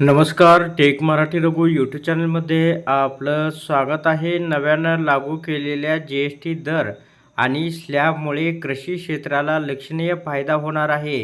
नमस्कार take Marathi Raghu YouTube चॅनलमध्ये आपलं स्वागत आहे. नव्यानं लागू केलेल्या जी एस टी दर आणि स्लॅबमुळे कृषी क्षेत्राला लक्षणीय फायदा होणार आहे.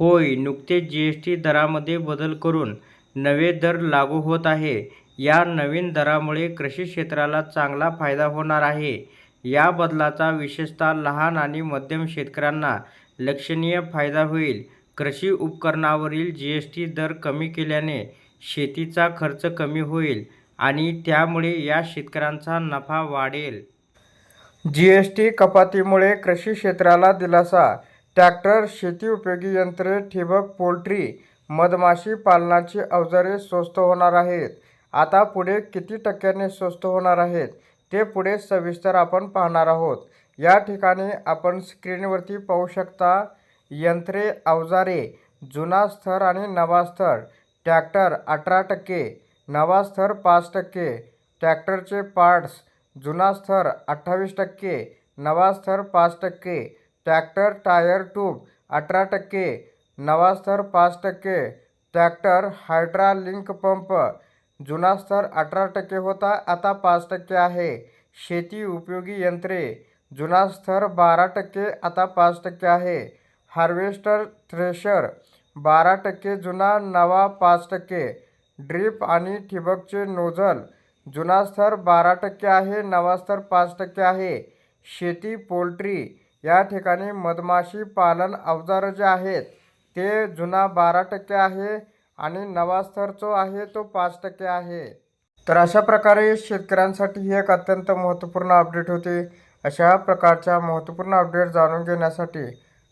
होय नुकतेच जी एस टी दरामध्ये बदल करून नवे दर लागू होत आहे. या नवीन दरामुळे कृषी क्षेत्राला चांगला फायदा होणार आहे. या बदलाचा विशेषतः लहान आणि मध्यम शेतकऱ्यांना लक्षणीय फायदा होईल. कृषी उपकरणावरील जी एस टी दर कमी केल्याने शेतीचा खर्च कमी होईल आणि त्यामुळे या शेतकऱ्यांचा नफा वाढेल. जी एस टी कपातीमुळे कृषी क्षेत्राला दिलासा. ट्रॅक्टर शेती उपयोगी यंत्रे ठिबक पोल्ट्री मधमाशी पालनाची अवजारे स्वस्त होणार आहेत. आता पुढे किती टक्क्यांनी स्वस्त होणार आहेत ते पुढे सविस्तर आपण पाहणार आहोत. या ठिकाणी आपण स्क्रीनवरती पाहू शकता. यंत्रे अवजारे जुना स्तर आणि नवा स्तर. टॅक्टर अठरा टक्के नवा स्तर पाच टक्के. टॅक्टरचे पार्ट्स जुना स्तर अठ्ठावीस टक्के नवा स्तर पाच टक्के. टॅक्टर टायर ट्यूब अठरा टक्के नवा स्तर पाच टक्के. टॅक्टर हायड्रा लिंक पंप जुना स्तर अठरा टक्के होता आता पाच टक्के आहे. शेती उपयोगी यंत्रे जुना स्तर बारा टक्के आता पाच टक्के आहे. हार्वेस्टर थ्रेशर बारा टक्के जुना नवा पाच टक्के. ड्रीप आणि ठिबकचे नोझल जुना स्तर बारा टक्के आहे नवा स्तर पाच टक्के आहे. शेती पोल्ट्री या ठिकाणी मधमाशी पालन अवजारं जे आहेत ते जुना बारा टक्के आहे आणि नवा स्तर जो आहे तो पाच टक्के आहे. तर अशा प्रकारे शेतकऱ्यांसाठी ही एक अत्यंत महत्त्वपूर्ण अपडेट होती. अशा प्रकारच्या महत्त्वपूर्ण अपडेट जाणून घेण्यासाठी